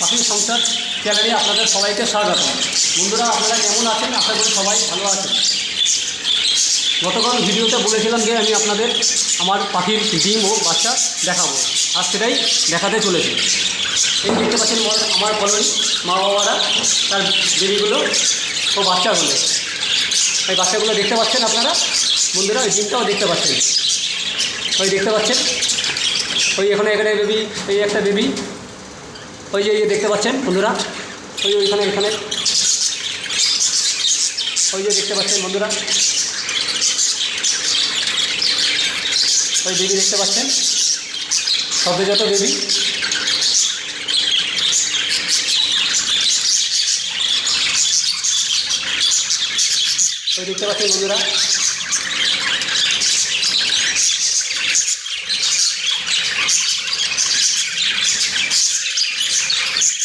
পাখির সংসার চ্যানেলে আপনাদের সবাইকে স্বাগত। বন্ধুরা, আপনারা কেমন আছেন? আশা করি সবাই ভালো আছেন। গতকাল ভিডিওতে বলেছিলাম যে আমি আপনাদের আমার পাখির ডিম ও বাচ্চা দেখাবো। আর সেটাই দেখাতে চলেছি। এই দেখতে পাচ্ছেন আমার- কলোনি, মা বাবারা, তার বেবিগুলো ও বাচ্চাগুলো। এই বাচ্চাগুলো দেখতে পাচ্ছেন আপনারা? বন্ধুরা ওই ডিমটাও দেখতে পাচ্ছেন। ওই দেখতে পাচ্ছেন? ওই এখানে এখানে বেবি এই একটা বেবি ওই যে দেখতে পাচ্ছেন বন্ধুরা? ওই যে ওইখানে, এখানে। ওই যে দেখতে পাচ্ছেন বন্ধুরা? ওই বেবি দেখতে পাচ্ছেন? সদ্যজাত বেবি ওই দেখতে পাচ্ছেন বন্ধুরা?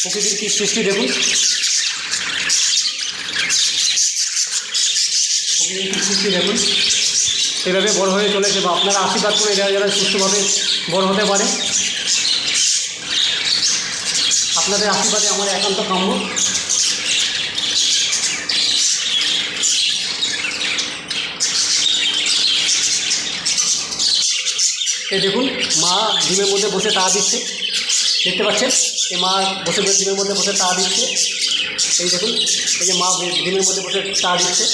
প্রকৃতির কি সৃষ্টি দেখুন। প্রকৃতির কি সৃষ্টি দেখুন। এভাবে বড় হয়ে চলেছে বা আপনারা আশীর্বাদ করে যারা যারা সুস্থভাবে বড় হতে পারে, আপনাদের আশীর্বাদে আমার একান্ত কাম্য। এই দেখুন, মা ডিমের মধ্যে বসে তা দিচ্ছে। দেখতে পাচ্ছেন, এই মা বসে ডিমের মধ্যে বসে তা দিচ্ছে। এই দেখুন, এই যে মা ডিমের মধ্যে বসে তা দিচ্ছে।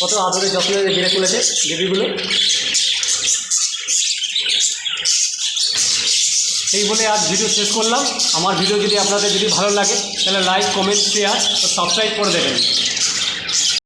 কত আদরে যত্নে বেড়ে তুলেছে বেবিগুলো। এই বলে আজ ভিডিও শেষ করলাম। আমার ভিডিও যদি আপনাদের যদি ভালো লাগে, তাহলে লাইক কমেন্ট শেয়ার সাবস্ক্রাইব করে দেবেন।